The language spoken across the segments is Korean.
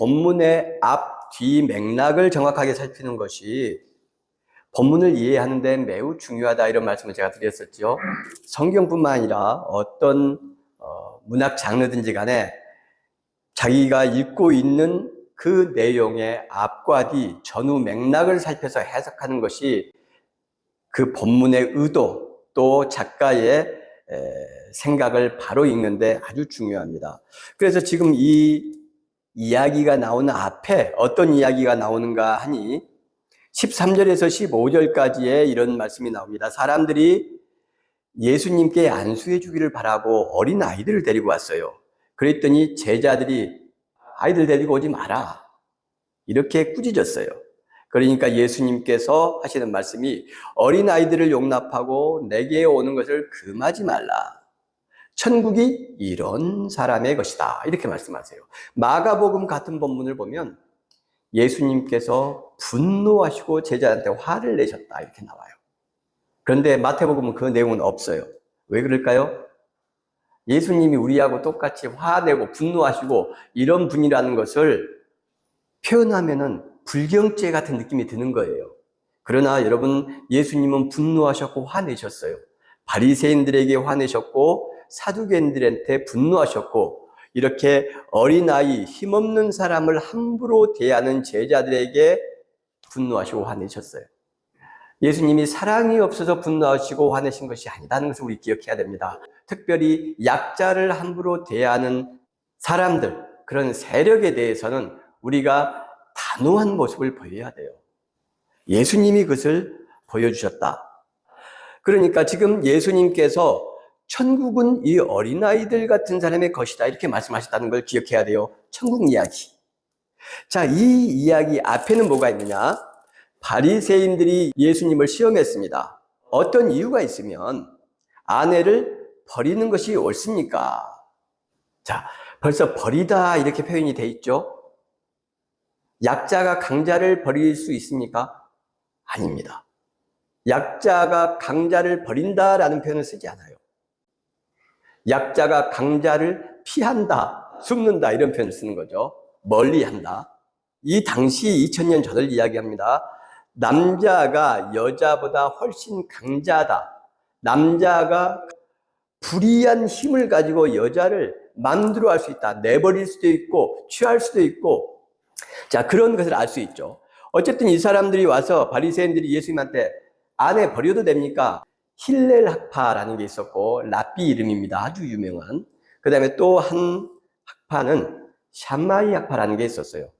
본문의 앞, 뒤 맥락을 정확하게 살피는 것이 본문을 이해하는 데 매우 중요하다 이런 말씀을 제가 드렸었죠. 성경뿐만 아니라 어떤 어, 문학 장르든지 간에 자기가 읽고 있는 그 내용의 앞과 뒤 전후 맥락을 살펴서 해석하는 것이 그 본문의 의도 또 작가의 에, 생각을 바로 읽는데 아주 중요합니다. 그래서 지금 이 이야기가 나오는 앞에 어떤 이야기가 나오는가 하니 13절에서 15절까지의 이런 말씀이 나옵니다. 사람들이 예수님께 안수해 주기를 바라고 어린 아이들을 데리고 왔어요. 그랬더니 제자들이 아이들 데리고 오지 마라. 이렇게 꾸짖었어요. 그러니까 예수님께서 하시는 말씀이 어린 아이들을 용납하고 내게 오는 것을 금하지 말라. 천국이 이런 사람의 것이다. 이렇게 말씀하세요. 마가복음 같은 본문을 보면 예수님께서 분노하시고 제자한테 화를 내셨다. 이렇게 나와요. 그런데 마태복음은 그 내용은 없어요. 왜 그럴까요? 예수님이 우리하고 똑같이 화내고 분노하시고 이런 분이라는 것을 표현하면은 불경죄 같은 느낌이 드는 거예요. 그러나 여러분 예수님은 분노하셨고 화내셨어요. 바리새인들에게 화내셨고 사두개인들한테 분노하셨고 이렇게 어린아이 힘없는 사람을 함부로 대하는 제자들에게 분노하시고 화내셨어요. 예수님이 사랑이 없어서 분노하시고 화내신 것이 아니다는 것을 우리 기억해야 됩니다. 특별히 약자를 함부로 대하는 사람들, 그런 세력에 대해서는 우리가 단호한 모습을 보여야 돼요. 예수님이 그것을 보여주셨다. 그러니까 지금 예수님께서 천국은 이 어린아이들 같은 사람의 것이다. 이렇게 말씀하셨다는 걸 기억해야 돼요. 천국 이야기. 자, 이 이야기 앞에는 뭐가 있느냐? 바리새인들이 예수님을 시험했습니다. 어떤 이유가 있으면 아내를 버리는 것이 옳습니까? 자, 벌써 버리다 이렇게 표현이 돼 있죠? 약자가 강자를 버릴 수 있습니까? 아닙니다. 약자가 강자를 버린다라는 표현을 쓰지 않아요. 약자가 강자를 피한다, 숨는다 이런 표현을 쓰는 거죠. 멀리 한다. 이 당시 2000년 전을 이야기합니다. 남자가 여자보다 훨씬 강자다. 남자가 불이한 힘을 가지고 여자를 만들어 할 수 있다. 내버릴 수도 있고, 취할 수도 있고. 자, 그런 것을 알 수 있죠. 어쨌든 이 사람들이 와서 바리새인들이 예수님한테 아내 버려도 됩니까? 힐렐 학파라는 게 있었고 라삐 이름입니다. 아주 유명한. 그 다음에 또 한 학파는 샴마이 학파라는 게 있었어요.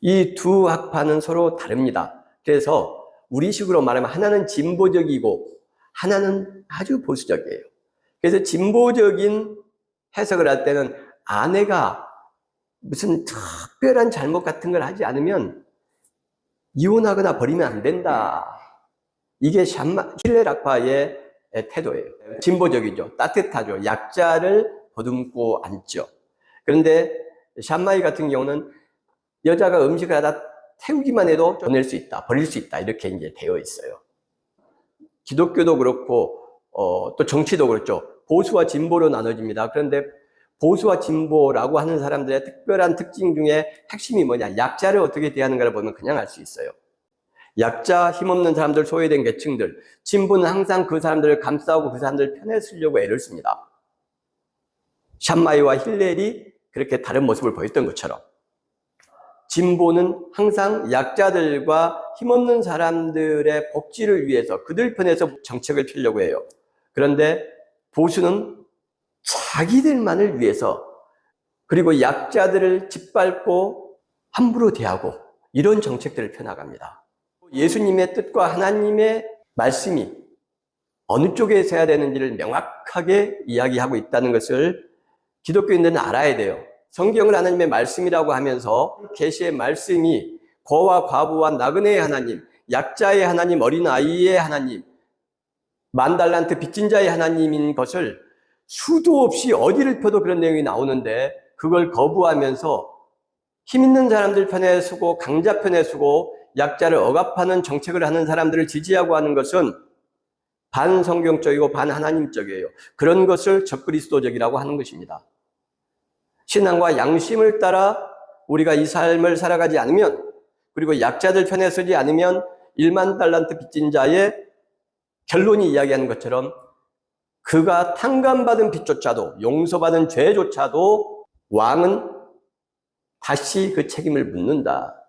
이 두 학파는 서로 다릅니다. 그래서 우리식으로 말하면 하나는 진보적이고 하나는 아주 보수적이에요. 그래서 진보적인 해석을 할 때는 아내가 무슨 특별한 잘못 같은 걸 하지 않으면 이혼하거나 버리면 안 된다. 이게 샴마, 힐레 락파의 태도예요. 진보적이죠. 따뜻하죠. 약자를 보듬고 앉죠. 그런데 샴마이 같은 경우는 여자가 음식을 하다 태우기만 해도 보낼 수 있다, 버릴 수 있다. 이렇게 이제 되어 있어요. 기독교도 그렇고, 어, 또 정치도 그렇죠. 보수와 진보로 나눠집니다. 그런데 보수와 진보라고 하는 사람들의 특별한 특징 중에 핵심이 뭐냐? 약자를 어떻게 대하는가를 보면 그냥 알 수 있어요. 약자, 힘없는 사람들, 소외된 계층들, 진보는 항상 그 사람들을 감싸고 그 사람들 편에 쓰려고 애를 씁니다. 샴마이와 힐렐이 그렇게 다른 모습을 보였던 것처럼 진보는 항상 약자들과 힘없는 사람들의 복지를 위해서 그들 편에서 정책을 펴려고 해요. 그런데 보수는 자기들만을 위해서 그리고 약자들을 짓밟고 함부로 대하고 이런 정책들을 펴나갑니다. 예수님의 뜻과 하나님의 말씀이 어느 쪽에 서야 되는지를 명확하게 이야기하고 있다는 것을 기독교인들은 알아야 돼요. 성경을 하나님의 말씀이라고 하면서 계시의 말씀이 거와 과부와 나그네의 하나님, 약자의 하나님, 어린아이의 하나님, 만달란트 빚진 자의 하나님인 것을 수도 없이 어디를 펴도 그런 내용이 나오는데 그걸 거부하면서 힘 있는 사람들 편에 서고 강자 편에 서고 약자를 억압하는 정책을 하는 사람들을 지지하고 하는 것은 반성경적이고 반하나님적이에요. 그런 것을 적그리스도적이라고 하는 것입니다. 신앙과 양심을 따라 우리가 이 삶을 살아가지 않으면 그리고 약자들 편에 서지 않으면 1만 달란트 빚진 자의 결론이 이야기하는 것처럼 그가 탕감받은 빚조차도 용서받은 죄조차도 왕은 다시 그 책임을 묻는다.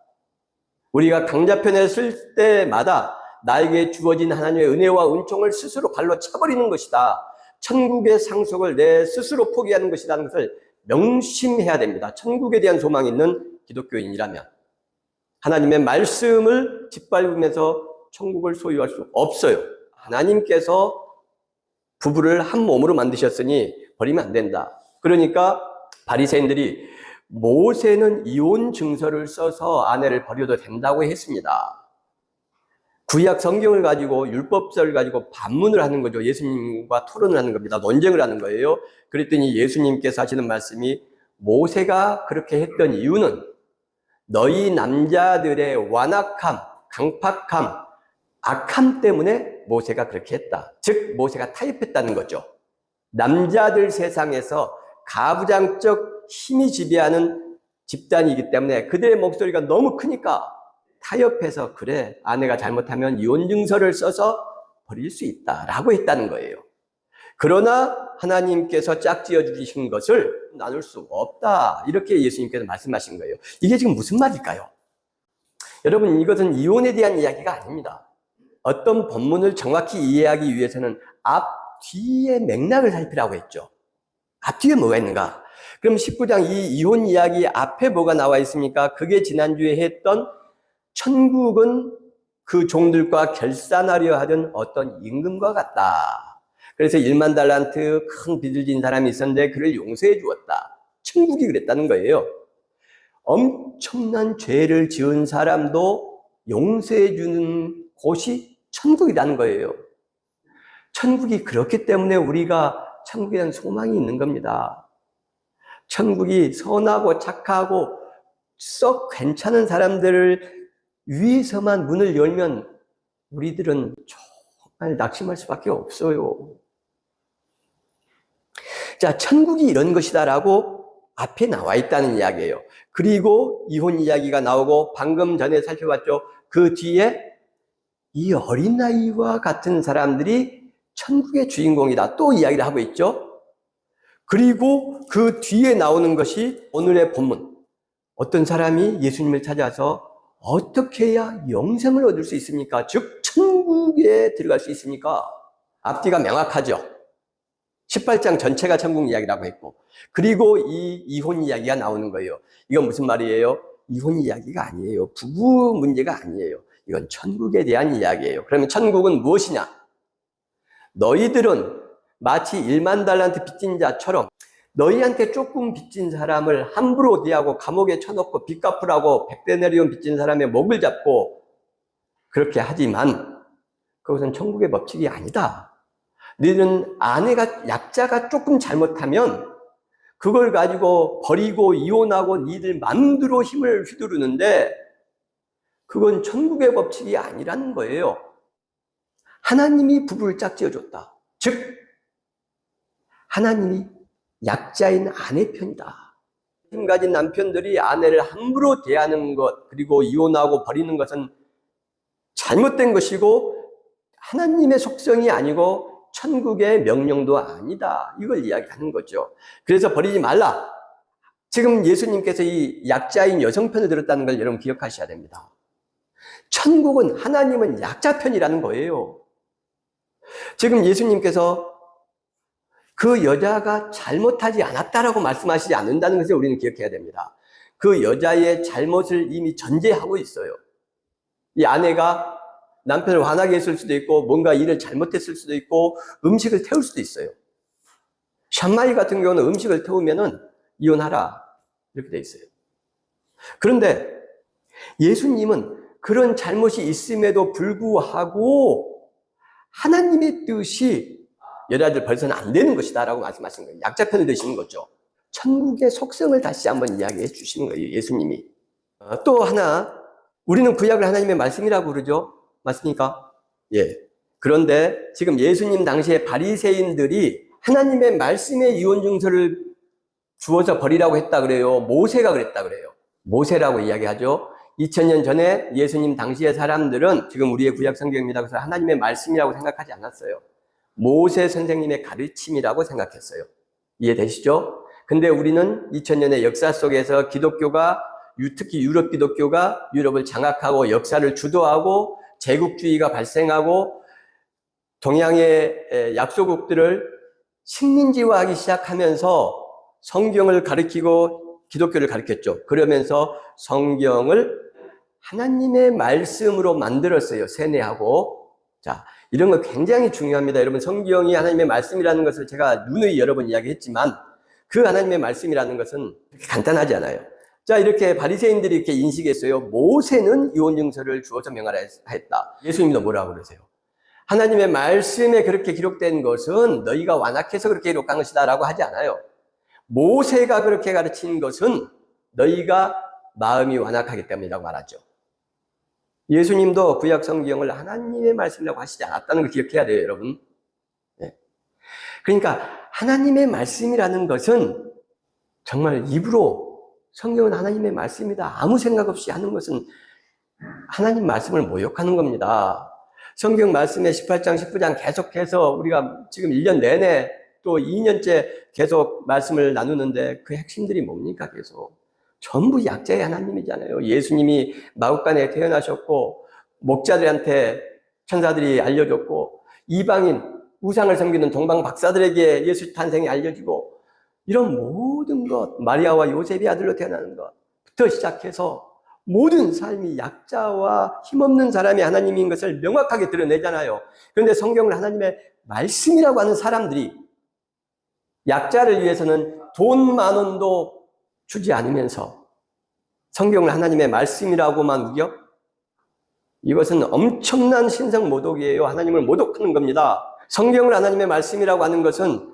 우리가 강자편에 쓸 때마다 나에게 주어진 하나님의 은혜와 은총을 스스로 발로 차버리는 것이다. 천국의 상속을 내 스스로 포기하는 것이라는 것을 명심해야 됩니다. 천국에 대한 소망이 있는 기독교인이라면. 하나님의 말씀을 짓밟으면서 천국을 소유할 수 없어요. 하나님께서 부부를 한 몸으로 만드셨으니 버리면 안 된다. 그러니까 바리새인들이 모세는 이혼 증서를 써서 아내를 버려도 된다고 했습니다. 구약 성경을 가지고 율법서를 가지고 반문을 하는 거죠. 예수님과 토론을 하는 겁니다. 논쟁을 하는 거예요. 그랬더니 예수님께서 하시는 말씀이 모세가 그렇게 했던 이유는 너희 남자들의 완악함, 강팍함, 악함 때문에 모세가 그렇게 했다. 즉 모세가 타협했다는 거죠. 남자들 세상에서 가부장적 힘이 지배하는 집단이기 때문에 그들의 목소리가 너무 크니까 타협해서 그래 아내가 잘못하면 이혼 증서를 써서 버릴 수 있다라고 했다는 거예요. 그러나 하나님께서 짝지어 주신 것을 나눌 수 없다 이렇게 예수님께서 말씀하신 거예요. 이게 지금 무슨 말일까요? 여러분 이것은 이혼에 대한 이야기가 아닙니다. 어떤 본문을 정확히 이해하기 위해서는 앞 뒤의 맥락을 살피라고 했죠. 앞 뒤에 뭐가 있는가? 그럼 19장 이 이혼 이야기 앞에 뭐가 나와 있습니까? 그게 지난주에 했던 천국은 그 종들과 결산하려 하던 어떤 임금과 같다. 그래서 1만 달란트 큰 빚을 진 사람이 있었는데 그를 용서해 주었다. 천국이 그랬다는 거예요. 엄청난 죄를 지은 사람도 용서해 주는 곳이 천국이라는 거예요. 천국이 그렇기 때문에 우리가 천국에 대한 소망이 있는 겁니다. 천국이 선하고 착하고 썩 괜찮은 사람들을 위해서만 문을 열면 우리들은 정말 낙심할 수밖에 없어요. 자, 천국이 이런 것이다라고 앞에 나와 있다는 이야기예요. 그리고 이혼 이야기가 나오고 방금 전에 살펴봤죠. 그 뒤에 이 어린아이와 같은 사람들이 천국의 주인공이다. 또 이야기를 하고 있죠. 그리고 그 뒤에 나오는 것이 오늘의 본문. 어떤 사람이 예수님을 찾아서 어떻게 해야 영생을 얻을 수 있습니까? 즉, 천국에 들어갈 수 있습니까? 앞뒤가 명확하죠. 18장 전체가 천국 이야기라고 했고, 그리고 이 이혼 이야기가 나오는 거예요. 이건 무슨 말이에요? 이혼 이야기가 아니에요. 부부 문제가 아니에요. 이건 천국에 대한 이야기예요. 그러면 천국은 무엇이냐? 너희들은 마치 1만 달란트 빚진 자처럼 너희한테 조금 빚진 사람을 함부로 대하고 감옥에 쳐넣고 빚 갚으라고 백대내리온 빚진 사람의 목을 잡고 그렇게 하지만 그것은 천국의 법칙이 아니다. 너희는 아내가 약자가 조금 잘못하면 그걸 가지고 버리고 이혼하고 니들 마음대로 힘을 휘두르는데 그건 천국의 법칙이 아니라는 거예요. 하나님이 부부를 짝지어 줬다. 즉 하나님이 약자인 아내 편이다. 힘 가진 남편들이 아내를 함부로 대하는 것, 그리고 이혼하고 버리는 것은 잘못된 것이고, 하나님의 속성이 아니고, 천국의 명령도 아니다. 이걸 이야기하는 거죠. 그래서 버리지 말라. 지금 예수님께서 이 약자인 여성 편을 들었다는 걸 여러분 기억하셔야 됩니다. 천국은 하나님은 약자 편이라는 거예요. 지금 예수님께서 그 여자가 잘못하지 않았다라고 말씀하시지 않는다는 것을 우리는 기억해야 됩니다. 그 여자의 잘못을 이미 전제하고 있어요. 이 아내가 남편을 화나게 했을 수도 있고, 뭔가 일을 잘못했을 수도 있고, 음식을 태울 수도 있어요. 샴마이 같은 경우는 음식을 태우면은 이혼하라. 이렇게 돼 있어요. 그런데 예수님은 그런 잘못이 있음에도 불구하고 하나님의 뜻이 여자들 벌써는 안 되는 것이다 라고 말씀하신 거예요. 약자편을 드시는 거죠. 천국의 속성을 다시 한번 이야기해 주시는 거예요. 예수님이. 어, 또 하나, 우리는 구약을 하나님의 말씀이라고 그러죠. 맞습니까? 예. 그런데 지금 예수님 당시에 바리새인들이 하나님의 말씀의 이혼 증서를 주어서 버리라고 했다 그래요. 모세가 그랬다 그래요. 모세라고 이야기하죠. 2000년 전에 예수님 당시의 사람들은 지금 우리의 구약 성경입니다. 그래서 하나님의 말씀이라고 생각하지 않았어요. 모세 선생님의 가르침이라고 생각했어요. 이해되시죠? 근데 우리는 2000년의 역사 속에서 기독교가 유- 특히 유럽 기독교가 유럽을 장악하고 역사를 주도하고 제국주의가 발생하고 동양의 에, 약소국들을 식민지화하기 시작하면서 성경을 가르치고 기독교를 가르쳤죠. 그러면서 성경을 하나님의 말씀으로 만들었어요. 세뇌하고. 자, 이런 거 굉장히 중요합니다. 여러분, 성경이 하나님의 말씀이라는 것을 제가 누누이 여러 번 이야기했지만 그 하나님의 말씀이라는 것은 간단하지 않아요. 자, 이렇게 바리새인들이 이렇게 인식했어요. 모세는 이혼 증서를 주어서 명하라 했다. 예수님도 뭐라고 그러세요? 하나님의 말씀에 그렇게 기록된 것은 너희가 완악해서 그렇게 기록한 것이다라고 하지 않아요. 모세가 그렇게 가르친 것은 너희가 마음이 완악하기 때문이라고 말하죠. 예수님도 구약 성경을 하나님의 말씀이라고 하시지 않았다는 걸 기억해야 돼요, 여러분. 네. 그러니까 하나님의 말씀이라는 것은 정말 입으로 성경은 하나님의 말씀이다. 아무 생각 없이 하는 것은 하나님 말씀을 모욕하는 겁니다. 성경 말씀의 18장, 19장 계속해서 우리가 지금 1년 내내 또 2년째 계속 말씀을 나누는데 그 핵심들이 뭡니까, 계속? 전부 약자의 하나님이잖아요. 예수님이 마국간에 태어나셨고, 목자들한테 천사들이 알려줬고, 이방인, 우상을 섬기는 동방 박사들에게 예수 탄생이 알려지고, 이런 모든 것, 마리아와 요셉이 아들로 태어나는 것부터 시작해서 모든 삶이 약자와 힘없는 사람이 하나님인 것을 명확하게 드러내잖아요. 그런데 성경을 하나님의 말씀이라고 하는 사람들이 약자를 위해서는 돈 만 원도 주지 않으면서 성경을 하나님의 말씀이라고만 우겨? 이것은 엄청난 신성 모독이에요. 하나님을 모독하는 겁니다. 성경을 하나님의 말씀이라고 하는 것은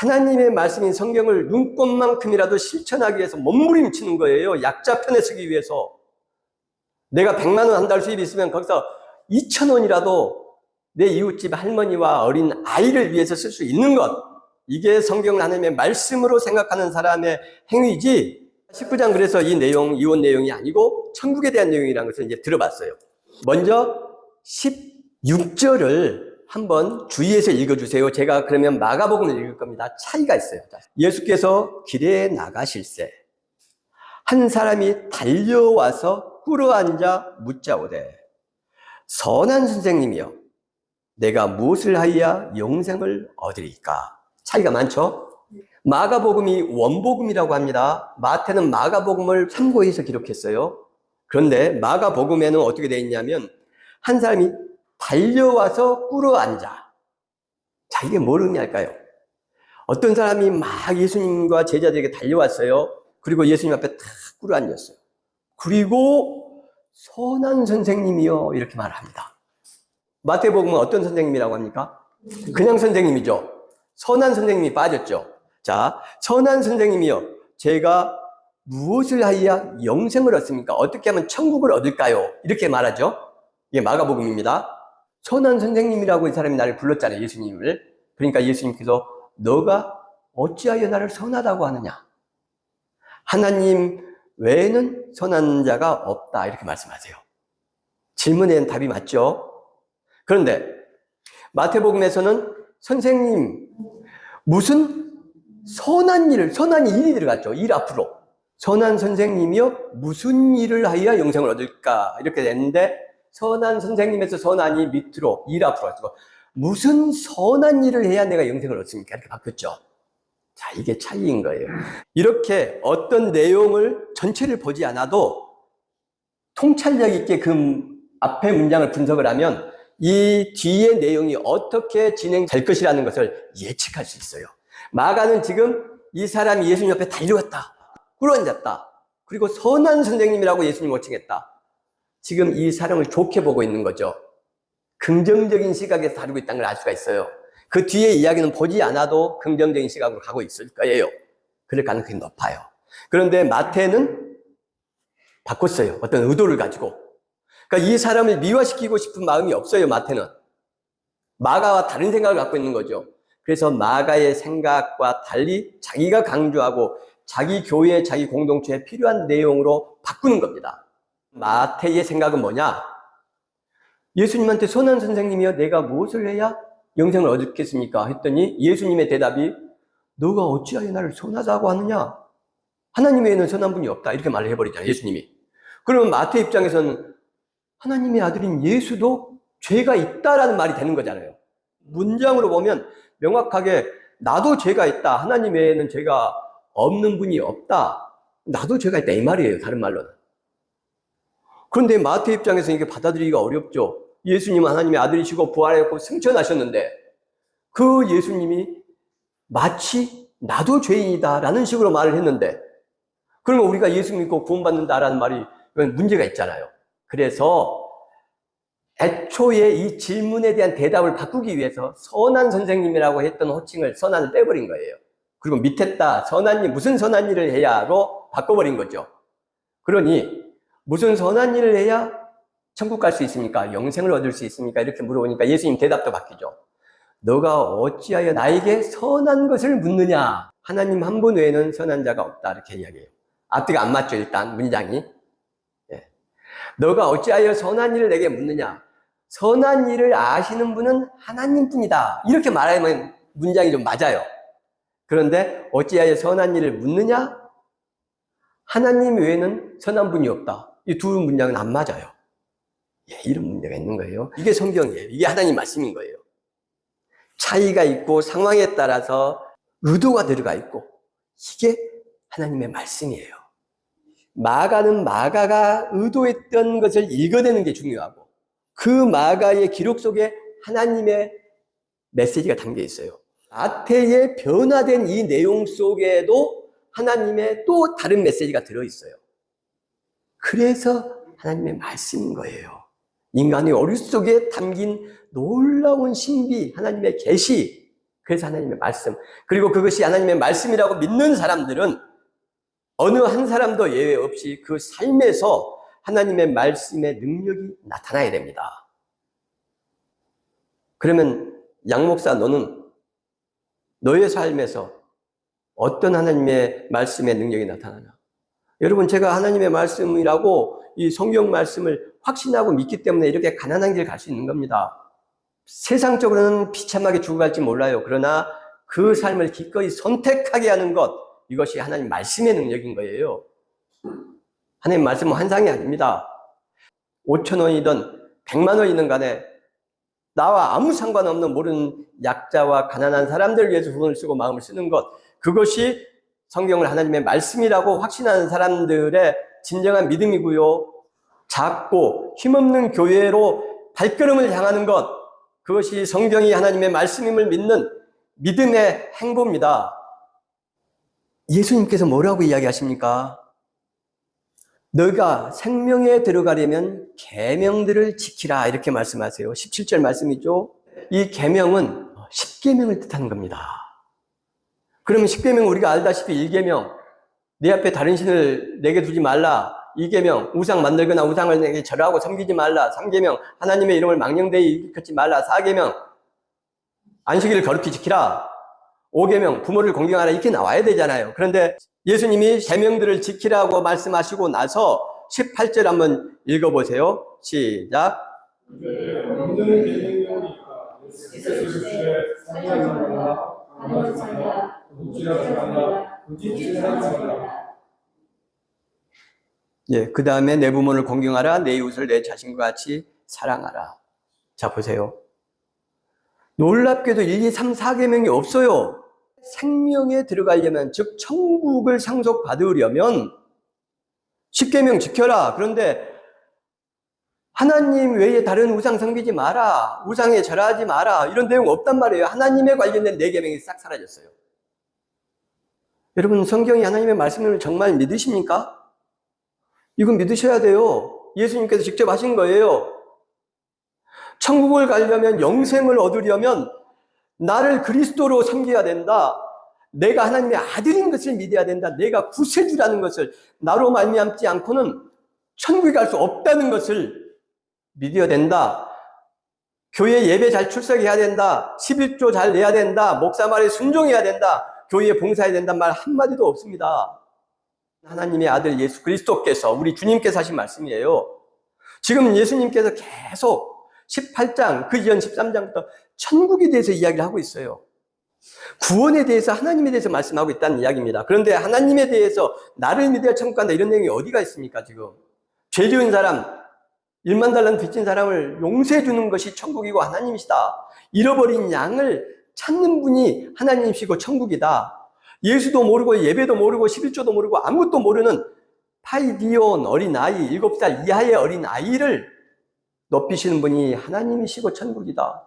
하나님의 말씀인 성경을 눈꽃만큼이라도 실천하기 위해서 몸부림치는 거예요. 약자 편에 서기 위해서. 내가 100만 원 한 달 수입이 있으면 거기서 2천 원이라도 내 이웃집 할머니와 어린 아이를 위해서 쓸 수 있는 것. 이게 성경을 하나님의 말씀으로 생각하는 사람의 행위지. 19장 그래서 이 내용, 이혼 내용이 아니고 천국에 대한 내용이라는 것을 이제 들어봤어요. 먼저 16절을 한번 주의해서 읽어주세요. 제가 그러면 마가복음을 읽을 겁니다. 차이가 있어요. 예수께서 길에 나가실세 한 사람이 달려와서 꿇어앉아 묻자오되 선한 선생님이여 내가 무엇을 하여야 영생을 얻으리까? 차이가 많죠? 마가복음이 원복음이라고 합니다. 마태는 마가복음을 참고해서 기록했어요. 그런데 마가복음에는 어떻게 되어 있냐면 한 사람이 달려와서 꿇어 앉아. 자, 이게 뭘 의미할까요? 어떤 사람이 막 예수님과 제자들에게 달려왔어요. 그리고 예수님 앞에 탁 꿇어 앉았어요. 그리고 선한 선생님이요. 이렇게 말합니다. 마태복음은 어떤 선생님이라고 합니까? 그냥 선생님이죠. 선한 선생님이 빠졌죠. 자, 선한 선생님이요. 제가 무엇을 하여야 영생을 얻습니까? 어떻게 하면 천국을 얻을까요? 이렇게 말하죠. 이게 마가복음입니다. 선한 선생님이라고 이 사람이 나를 불렀잖아요, 예수님을. 그러니까 예수님께서 너가 어찌하여 나를 선하다고 하느냐? 하나님 외에는 선한 자가 없다. 이렇게 말씀하세요. 질문에는 답이 맞죠? 그런데 마태복음에서는 선생님, 무슨 선한 일을, 선한 일이 들어갔죠. 일 앞으로. 선한 선생님이요? 무슨 일을 하여야 영생을 얻을까? 이렇게 됐는데, 선한 선생님에서 선한이 밑으로, 일 앞으로 가지고, 무슨 선한 일을 해야 내가 영생을 얻습니까? 이렇게 바뀌었죠. 자, 이게 차이인 거예요. 이렇게 어떤 내용을 전체를 보지 않아도 통찰력 있게 그 앞에 문장을 분석을 하면 이 뒤의 내용이 어떻게 진행될 것이라는 것을 예측할 수 있어요. 마가는 지금 이 사람이 예수님 옆에 달려왔다. 꿇어앉았다. 그리고 선한 선생님이라고 예수님 호칭했다. 지금 이 사람을 좋게 보고 있는 거죠. 긍정적인 시각에서 다루고 있다는 걸 알 수가 있어요. 그 뒤에 이야기는 보지 않아도 긍정적인 시각으로 가고 있을 거예요. 그럴 가능성이 높아요. 그런데 마태는 바꿨어요. 어떤 의도를 가지고. 그러니까 이 사람을 미화시키고 싶은 마음이 없어요, 마태는. 마가와 다른 생각을 갖고 있는 거죠. 그래서 마가의 생각과 달리 자기가 강조하고 자기 교회, 자기 공동체에 필요한 내용으로 바꾸는 겁니다. 마태의 생각은 뭐냐? 예수님한테 선한 선생님이여 내가 무엇을 해야 영생을 얻겠습니까? 했더니 예수님의 대답이 너가 어찌하여 나를 선하다고 하느냐? 하나님 외에는 선한 분이 없다. 이렇게 말을 해버리잖아요. 예수님이. 그러면 마태 입장에서는 하나님의 아들인 예수도 죄가 있다라는 말이 되는 거잖아요. 문장으로 보면 명확하게 나도 죄가 있다. 하나님 외에는 죄가 없는 분이 없다. 나도 죄가 있다. 이 말이에요. 다른 말로는. 그런데 마태 입장에서 이게 받아들이기가 어렵죠. 예수님은 하나님의 아들이시고 부활했고 승천하셨는데 그 예수님이 마치 나도 죄인이다 라는 식으로 말을 했는데 그러면 우리가 예수 믿고 구원받는다라는 말이 문제가 있잖아요. 그래서 애초에 이 질문에 대한 대답을 바꾸기 위해서 선한 선생님이라고 했던 호칭을 선한을 떼버린 거예요. 그리고 밑에다 선한 일, 무슨 선한 일을 해야로 바꿔버린 거죠. 그러니 무슨 선한 일을 해야 천국 갈 수 있습니까? 영생을 얻을 수 있습니까? 이렇게 물어보니까 예수님 대답도 바뀌죠. 너가 어찌하여 나에게 선한 것을 묻느냐? 하나님 한 분 외에는 선한 자가 없다. 이렇게 이야기해요. 앞뒤가 안 맞죠, 일단, 문장이. 예. 너가 어찌하여 선한 일을 내게 묻느냐? 선한 일을 아시는 분은 하나님 뿐이다. 이렇게 말하면 문장이 좀 맞아요. 그런데 어찌하여 선한 일을 묻느냐? 하나님 외에는 선한 분이 없다. 이 두 문장은 안 맞아요. 예, 이런 문제가 있는 거예요. 이게 성경이에요. 이게 하나님 말씀인 거예요. 차이가 있고 상황에 따라서 의도가 들어가 있고 이게 하나님의 말씀이에요. 마가는 마가가 의도했던 것을 읽어내는 게 중요하고 그 마가의 기록 속에 하나님의 메시지가 담겨 있어요. 마태의 변화된 이 내용 속에도 하나님의 또 다른 메시지가 들어 있어요. 그래서 하나님의 말씀인 거예요. 인간의 어릴 속에 담긴 놀라운 신비, 하나님의 계시, 그래서 하나님의 말씀. 그리고 그것이 하나님의 말씀이라고 믿는 사람들은 어느 한 사람도 예외 없이 그 삶에서 하나님의 말씀의 능력이 나타나야 됩니다. 그러면 양목사 너는 너의 삶에서 어떤 하나님의 말씀의 능력이 나타나나? 여러분 제가 하나님의 말씀이라고 이 성경 말씀을 확신하고 믿기 때문에 이렇게 가난한 길 갈 수 있는 겁니다. 세상적으로는 비참하게 죽어갈지 몰라요. 그러나 그 삶을 기꺼이 선택하게 하는 것, 이것이 하나님 말씀의 능력인 거예요. 하나님 말씀은 환상이 아닙니다. 5천 원이든 100만 원이든 간에 나와 아무 상관없는 모르는 약자와 가난한 사람들 위해서 돈을 쓰고 마음을 쓰는 것, 그것이 성경을 하나님의 말씀이라고 확신하는 사람들의 진정한 믿음이고요. 작고 힘없는 교회로 발걸음을 향하는 것, 그것이 성경이 하나님의 말씀임을 믿는 믿음의 행보입니다. 예수님께서 뭐라고 이야기하십니까? 너가 생명에 들어가려면 계명들을 지키라 이렇게 말씀하세요. 17절 말씀이죠. 이 계명은 10계명을 뜻하는 겁니다. 그러면 10계명 우리가 알다시피 1계명 내 앞에 다른 신을 내게 두지 말라. 2계명 우상 만들거나 우상을 내게 절하고 섬기지 말라. 3계명 하나님의 이름을 망령되이 일컫지 말라. 4계명 안식일을 거룩히 지키라. 5계명 부모를 공경하라 이렇게 나와야 되잖아요. 그런데 예수님이 계명들을 지키라고 말씀하시고 나서 18절 한번 읽어보세요. 시작. 예, 그 다음에 내 부모를 공경하라, 내 이웃을 내 자신과 같이 사랑하라. 자, 보세요. 놀랍게도 1, 2, 3, 4계명이 없어요. 생명에 들어가려면, 즉, 천국을 상속받으려면, 10계명 지켜라. 그런데, 하나님 외에 다른 우상 섬기지 마라. 우상에 절하지 마라. 이런 내용 없단 말이에요. 하나님에 관련된 4계명이 싹 사라졌어요. 여러분, 성경이 하나님의 말씀을 정말 믿으십니까? 이건 믿으셔야 돼요. 예수님께서 직접 하신 거예요. 천국을 가려면 영생을 얻으려면 나를 그리스도로 섬겨야 된다. 내가 하나님의 아들인 것을 믿어야 된다. 내가 구세주라는 것을 나로 말미암지 않고는 천국에 갈 수 없다는 것을 믿어야 된다. 교회 예배 잘 출석해야 된다. 11조 잘 내야 된다. 목사 말에 순종해야 된다. 교회에 봉사해야 된다는 말 한마디도 없습니다. 하나님의 아들 예수 그리스도께서 우리 주님께서 하신 말씀이에요. 지금 예수님께서 계속 18장, 그 이전 13장부터 천국에 대해서 이야기를 하고 있어요. 구원에 대해서 하나님에 대해서 말씀하고 있다는 이야기입니다. 그런데 하나님에 대해서 나를 믿어야 천국 간다 이런 내용이 어디가 있습니까, 지금? 죄 지은 사람, 1만 달란 빚진 사람을 용서해 주는 것이 천국이고 하나님이시다. 잃어버린 양을 찾는 분이 하나님이시고 천국이다. 예수도 모르고 예배도 모르고 11조도 모르고 아무것도 모르는 파이디온 어린아이, 7살 이하의 어린아이를 높이시는 분이 하나님이시고 천국이다.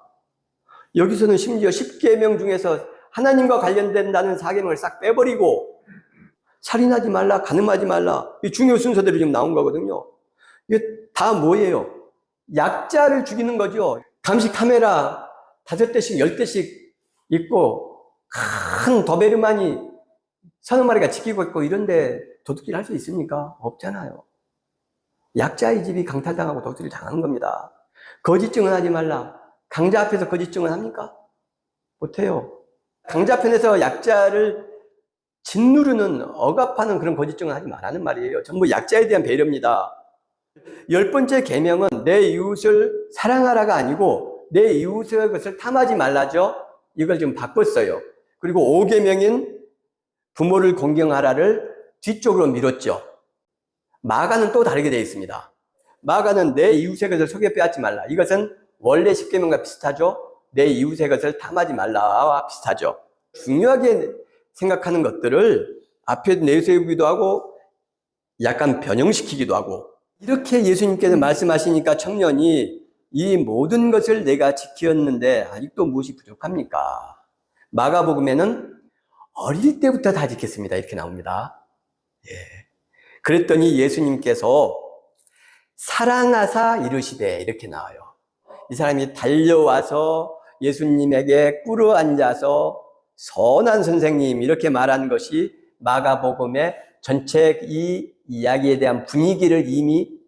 여기서는 심지어 10계명 중에서 하나님과 관련된다는 4계명을 싹 빼버리고 살인하지 말라, 가늠하지 말라. 이 중요 순서대로 지금 나온 거거든요. 이게 다 뭐예요? 약자를 죽이는 거죠. 감시 카메라 다섯 대씩, 열 대씩 있고 큰 도베르만이 서너 마리가 지키고 있고 이런데 도둑질 할 수 있습니까? 없잖아요. 약자의 집이 강탈당하고 도둑질 당하는 겁니다. 거짓 증언하지 말라. 강자 앞에서 거짓 증언합니까? 못해요. 강자 편에서 약자를 짓누르는 억압하는 그런 거짓 증언하지 말라는 말이에요. 전부 약자에 대한 배려입니다. 열 번째 계명은 내 이웃을 사랑하라가 아니고 내 이웃의 것을 탐하지 말라죠. 이걸 지금 바꿨어요. 그리고 5계명인 부모를 공경하라를 뒤쪽으로 밀었죠. 마가는 또 다르게 되어 있습니다. 마가는 내 이웃의 것을 속여 빼앗지 말라. 이것은 원래 10계명과 비슷하죠. 내 이웃의 것을 탐하지 말라와 비슷하죠. 중요하게 생각하는 것들을 앞에 내세우기도 하고 약간 변형시키기도 하고 이렇게 예수님께서 말씀하시니까 청년이 이 모든 것을 내가 지켰는데 아직도 무엇이 부족합니까? 마가복음에는 어릴 때부터 다 지켰습니다. 이렇게 나옵니다. 예. 그랬더니 예수님께서 사랑하사 이르시되 이렇게 나와요. 이 사람이 달려와서 예수님에게 꿇어 앉아서 선한 선생님 이렇게 말한 것이 마가복음의 전체 이 이야기에 대한 분위기를 이미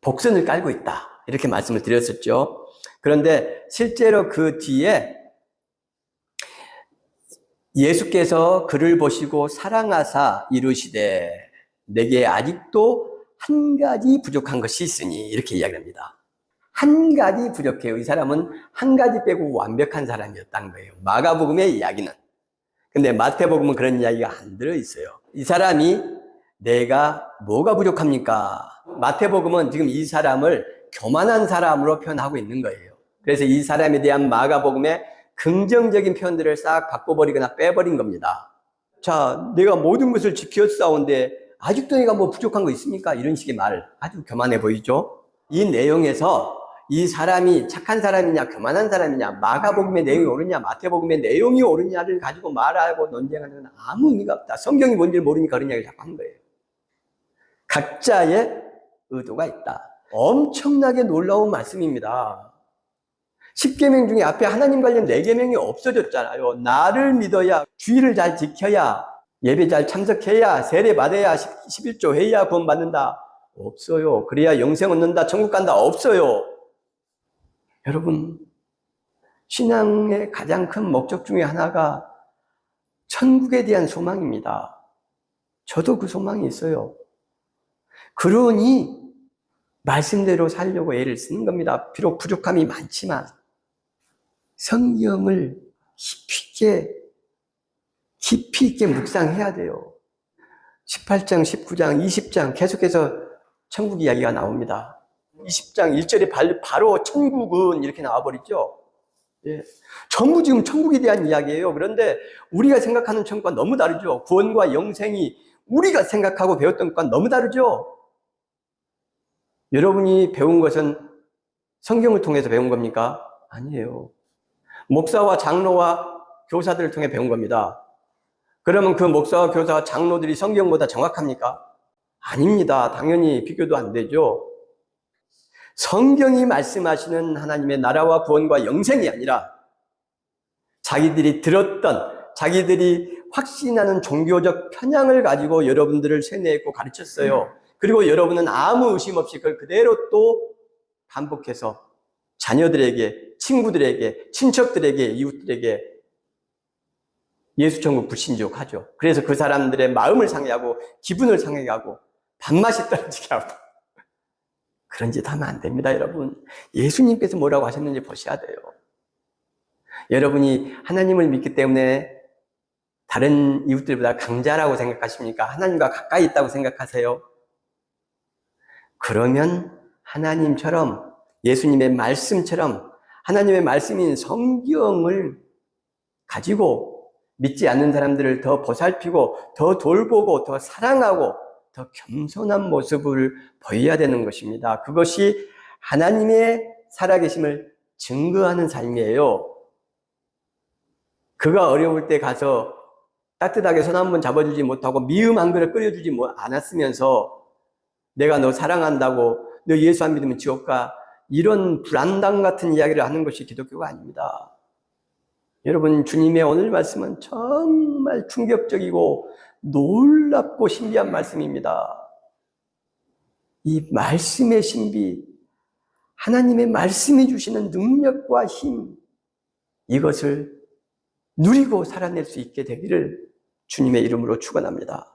복선을 깔고 있다. 이렇게 말씀을 드렸었죠. 그런데 실제로 그 뒤에 예수께서 그를 보시고 사랑하사 이르시되 내게 아직도 한 가지 부족한 것이 있으니 이렇게 이야기합니다. 한 가지 부족해요. 이 사람은 한 가지 빼고 완벽한 사람이었다는 거예요. 마가복음의 이야기는. 근데 마태복음은 그런 이야기가 안 들어 있어요. 이 사람이 내가 뭐가 부족합니까? 마태복음은 지금 이 사람을 교만한 사람으로 표현하고 있는 거예요. 그래서 이 사람에 대한 마가복음의 긍정적인 표현들을 싹 바꿔버리거나 빼버린 겁니다. 자, 내가 모든 것을 지켰사온데 아직도 내가 뭐 부족한 거 있습니까? 이런 식의 말 아주 교만해 보이죠? 이 내용에서 이 사람이 착한 사람이냐, 교만한 사람이냐, 마가복음의 내용이 옳으냐, 마태복음의 내용이 옳으냐를 가지고 말하고 논쟁하는 건 아무 의미가 없다. 성경이 뭔지를 모르니까 그런 이야기를 자꾸 하는 거예요. 각자의 의도가 있다. 엄청나게 놀라운 말씀입니다. 10계명 중에 앞에 하나님 관련 4계명이 없어졌잖아요. 나를 믿어야, 주의를 잘 지켜야, 예배 잘 참석해야, 세례 받아야, 11조 해야 구원 받는다. 없어요. 그래야 영생 얻는다, 천국 간다. 없어요. 여러분, 신앙의 가장 큰 목적 중에 하나가 천국에 대한 소망입니다. 저도 그 소망이 있어요. 그러니 말씀대로 살려고 애를 쓰는 겁니다. 비록 부족함이 많지만 성경을 깊이 있게 깊이 있게 묵상해야 돼요. 18장, 19장, 20장 계속해서 천국 이야기가 나옵니다. 20장 1절에 바로 천국은 이렇게 나와버리죠. 예. 전부 지금 천국에 대한 이야기예요. 그런데 우리가 생각하는 천국과 너무 다르죠. 구원과 영생이 우리가 생각하고 배웠던 것과 너무 다르죠. 여러분이 배운 것은 성경을 통해서 배운 겁니까? 아니에요. 목사와 장로와 교사들을 통해 배운 겁니다. 그러면 그 목사와 교사와 장로들이 성경보다 정확합니까? 아닙니다. 당연히 비교도 안 되죠. 성경이 말씀하시는 하나님의 나라와 구원과 영생이 아니라 자기들이 들었던 자기들이 확신하는 종교적 편향을 가지고 여러분들을 세뇌했고 가르쳤어요. 그리고 여러분은 아무 의심 없이 그걸 그대로 또 반복해서 자녀들에게, 친구들에게, 친척들에게, 이웃들에게 예수 천국 불신족 하죠. 그래서 그 사람들의 마음을 상해하고 기분을 상하게 하고 밥맛이 떨어지게 하고 그런 짓 하면 안 됩니다, 여러분. 예수님께서 뭐라고 하셨는지 보셔야 돼요. 여러분이 하나님을 믿기 때문에 다른 이웃들보다 강자라고 생각하십니까? 하나님과 가까이 있다고 생각하세요? 그러면 하나님처럼 예수님의 말씀처럼 하나님의 말씀인 성경을 가지고 믿지 않는 사람들을 더 보살피고 더 돌보고 더 사랑하고 더 겸손한 모습을 보여야 되는 것입니다. 그것이 하나님의 살아계심을 증거하는 삶이에요. 그가 어려울 때 가서 따뜻하게 손 한 번 잡아주지 못하고 미음 한 그릇 끓여주지 못- 않았으면서 내가 너 사랑한다고 너 예수 안 믿으면 지옥 가 이런 불안당 같은 이야기를 하는 것이 기독교가 아닙니다. 여러분 주님의 오늘 말씀은 정말 충격적이고 놀랍고 신비한 말씀입니다. 이 말씀의 신비, 하나님의 말씀이 주시는 능력과 힘, 이것을 누리고 살아낼 수 있게 되기를 주님의 이름으로 축원합니다.